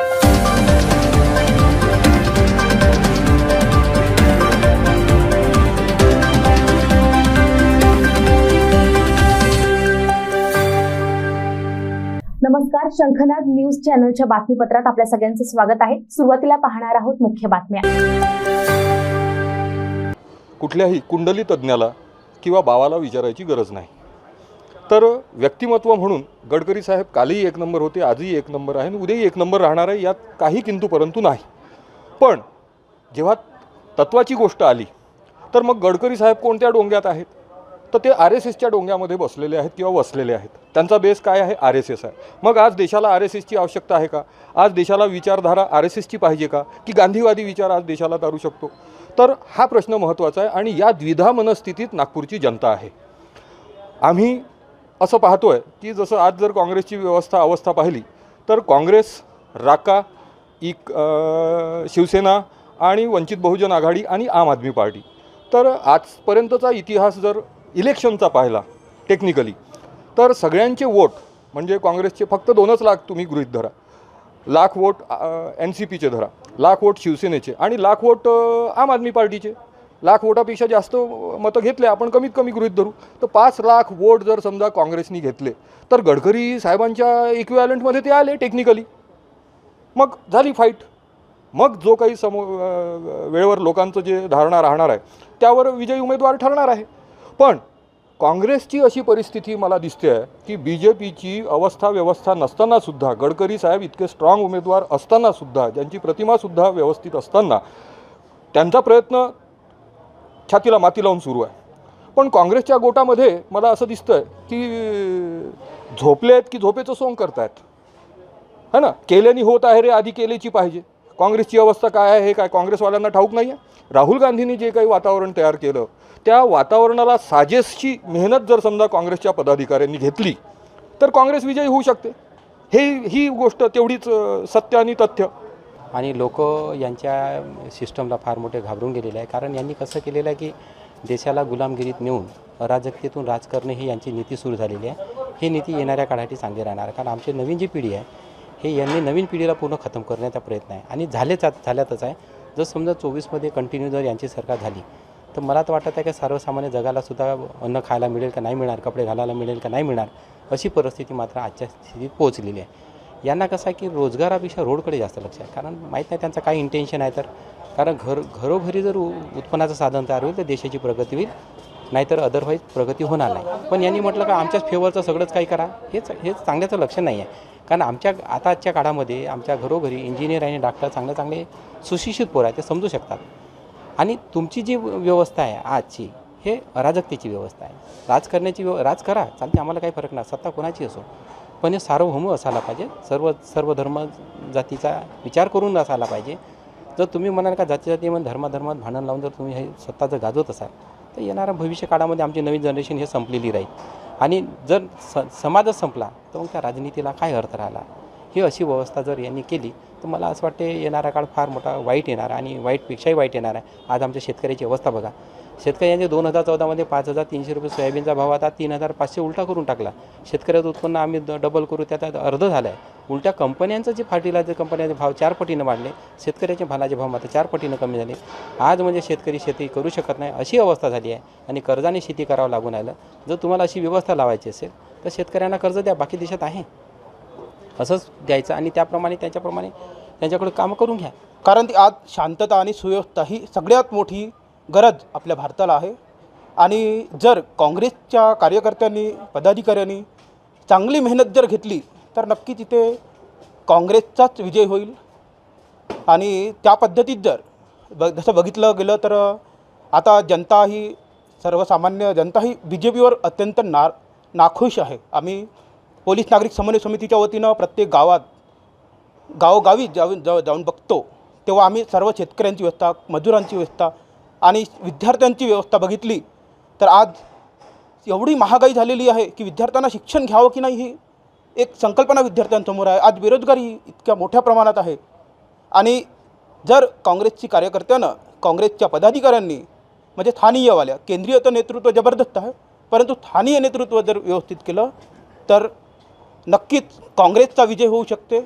नमस्कार शंखनाद न्यूज चॅनलच्या बातमीपत्रात आपल्या सगळ्यांचं स्वागत आहे. सुरुवातीला पाहणार आहोत मुख्य बातम्या. कुठल्याही कुंडली तज्ज्ञाला किंवा बावाला विचारायची गरज नाही. तर व्यक्तिमत्व म्हणून गडकरी साहेब कालही एक नंबर होते आजही एक नंबर आहे आणि उद्याही एक नंबर राहणार आहे यात काही किंतु परंतु नाही. पण जेव्हा तत्वाची गोष्ट आली तर मग गडकरी साहेब कोणत्या डोंग्यात आहेत? तर ते आर एस एसच्या डोंग्यामध्ये बसलेले आहेत किंवा वसलेले आहेत. त्यांचा बेस काय आहे? आर एस एस आहे. मग आज देशाला आर एस एसची आवश्यकता आहे का? आज देशाला विचारधारा आर एस एसची पाहिजे का? की गांधीवादी विचार आज देशाला तारू शकतो? तर हा प्रश्न महत्त्वाचा आहे आणि या द्विधा मनस्थितीत नागपूरची जनता आहे. आम्ही असं पाहतोय की जसं आज जर काँग्रेसची व्यवस्था अवस्था पाहिली तर काँग्रेस राका इक शिवसेना आणि वंचित बहुजन आघाडी आणि आम आदमी पार्टी. तर आजपर्यंतचा इतिहास जर इलेक्शनचा पाहिला टेक्निकली तर सगळ्यांचे वोट म्हणजे काँग्रेसचे फक्त दोनच लाख तुम्ही गृहीत धरा. लाख वोट एन सी पीचे धरा लाख वोट शिवसेनेचे आणि लाख वोट आम आदमी पार्टीचे. लाख वोटापेक्षा जास्त मतं घेतले आपण कमीत कमी गृहीत धरू. तर पाच लाख वोट जर समजा काँग्रेसनी घेतले तर गडकरी साहेबांच्या इक्विवॅलंटमध्ये ते आले टेक्निकली मग झाली फाईट मग जो काही समो वेळेवर लोकांचं जे धारणा राहणार आहे त्यावर विजयी उमेदवार ठरणार आहे. पण काँग्रेसची अशी परिस्थिती मला दिसते आहे की बी जे पीची अवस्था व्यवस्था नसतानासुद्धा गडकरी साहेब इतके स्ट्रॉंग उमेदवार असतानासुद्धा ज्यांची प्रतिमासुद्धा व्यवस्थित असताना त्यांचा प्रयत्न छातीला माती लावून सुरू आहे. पण काँग्रेसच्या गोटामध्ये मला असं दिसतं आहे की झोपले आहेत की झोपेचं सोंग करतायत. है ना? केल्याने होत आहे रे आधी केलेची पाहिजे. काँग्रेसची अवस्था काय आहे हे काय? काँग्रेसवाल्यांना ठाऊक नाही आहे राहुल गांधींनी जे काही वातावरण तयार केलं त्या वातावरणाला साजेसची मेहनत जर समजा काँग्रेसच्या पदाधिकाऱ्यांनी घेतली तर काँग्रेस विजयी होऊ शकते. हे ही गोष्ट तेवढीच सत्य आणि तथ्य. आणि लोक यांच्या सिस्टमला फार मोठे घाबरून गेलेले आहे. कारण यांनी कसं केलेलं आहे की देशाला गुलामगिरीत नेऊन अराजकतेतून राज करणे ही यांची नीती सुरू झालेली आहे. ही नीती येणाऱ्या काळासाठी चांगली राहणार. कारण आमची नवीन जी पिढी आहे हे यांनी नवीन पिढीला पूर्ण खतम करण्याचा प्रयत्न आहे. आणि झालेच झाल्यातच आहे. जर समजा चोवीसमध्ये कंटिन्यू जर यांची सरकार झाली तर मला तर वाटत आहे की सर्वसामान्य जगाला सुद्धा अन्न खायला मिळेल का नाही मिळणार कपडे घालायला मिळेल का नाही मिळणार अशी परिस्थिती मात्र आजच्या स्थितीत पोहोचलेली आहे. यांना कसं आहे की रोजगारापेक्षा रोडकडे जास्त लक्ष आहे. कारण माहीत नाही त्यांचं काय इंटेन्शन आहे तर. कारण घर घरोघरी जर उत्पन्नाचं साधन तयार होईल तर देशाची प्रगती होईल. नाहीतर अदरवाईज प्रगती होणार नाही. पण यांनी म्हटलं का आमच्याच फेवरचं सगळंच काही करा. हेच हेच चांगल्याचं लक्ष नाही आहे. कारण आमच्या आताच्या काळामध्ये आमच्या घरोघरी इंजिनियर आणि डॉक्टर चांगले चांगले सुशिक्षित पोर आहे ते समजू शकतात. आणि तुमची जी व्यवस्था आहे आजची हे अराजकतेची व्यवस्था आहे. राज करण्याची व्यव राज करा. चालते आम्हाला काही फरक नाही. सत्ता कोणाची असो. पण हे सार्वभौम असायला पाहिजे. सर्व सर्व धर्म जातीचा विचार करून असायला पाहिजे. जर तुम्ही म्हणाल का जाती म्हणून धर्माधर्मात भांडण लावून जर तुम्ही हे स्वतःचं जर गाजवत असाल तर येणाऱ्या भविष्य काळामध्ये आमची नवीन जनरेशन हे संपलेली राहील. आणि जर स समाजच संपला तर मग त्या राजनीतीला काय अर्थ राहिला? ही अशी व्यवस्था जर यांनी केली तर मला असं वाटते येणारा काळ फार मोठा वाईट येणार आणि वाईटपेक्षाही वाईट येणार आहे. आज आमच्या शेतकऱ्याची अवस्था बघा. शेतकऱ्यांचे दोन हजार चौदामध्ये पाच हजार तीनशे रुपये सोयाबीनचा भाव आता तीन हजार पाचशे उलटा करून टाकला. शेतकऱ्याचं उत्पन्न आम्ही डबल करू त्यात अर्ध झालं आहे उलट्या कंपन्यांचं जे फर्टिलायझर कंपन्यांचे भाव चार पटीनं वाढले. शेतकऱ्याचे भालाचे भाव मात्र चार पटीनं कमी झाले. आज म्हणजे शेतकरी शेती करू शकत नाही अशी अवस्था झाली आहे आणि कर्जाने शेती करावं लागून राहिलं. जर तुम्हाला अशी व्यवस्था लावायची असेल तर शेतकऱ्यांना कर्ज द्या बाकी देशात आहे. असंच द्यायचं आणि त्याप्रमाणे त्यांच्याप्रमाणे त्यांच्याकडे कामं करून घ्या. कारण ती आज शांतता आणि सुव्यवस्था ही सगळ्यात मोठी गरज आपल्या भारताला आहे. आणि जर काँग्रेसच्या कार्यकर्त्यांनी पदाधिकाऱ्यांनी चांगली मेहनत जर घेतली तर नक्की तिथे काँग्रेसचाच विजय होईल. आणि त्या पद्धतीत जर ब जसं बघितलं गेलं तर आता जनता ही सर्वसामान्य जनता ही बी जे पीवर अत्यंत ना नाखुश आहे. आम्ही पोलीस नागरिक समन्वय समितीच्या वतीनं प्रत्येक गावात गावोगावी जाऊन जाऊ जाऊन बघतो. तेव्हा आम्ही सर्व शेतकऱ्यांची व्यवस्था मजुरांची व्यवस्था आणि विद्यार्थ्यांची व्यवस्था बघितली तर आज एवढी महागाई झालेली आहे की विद्यार्थ्यांना शिक्षण घ्यावं की नाही ही एक संकल्पना विद्यार्थ्यांसमोर आहे. आज बेरोजगारी इतक्या मोठ्या प्रमाणात आहे. आणि जर काँग्रेसची कार्यकर्त्यानं काँग्रेसच्या पदाधिकाऱ्यांनी म्हणजे स्थानीयवाल्या केंद्रीय तर नेतृत्व जबरदस्त आहे परंतु स्थानीय नेतृत्व जर व्यवस्थित केलं तर नक्कीच काँग्रेसचा विजय होऊ शकते.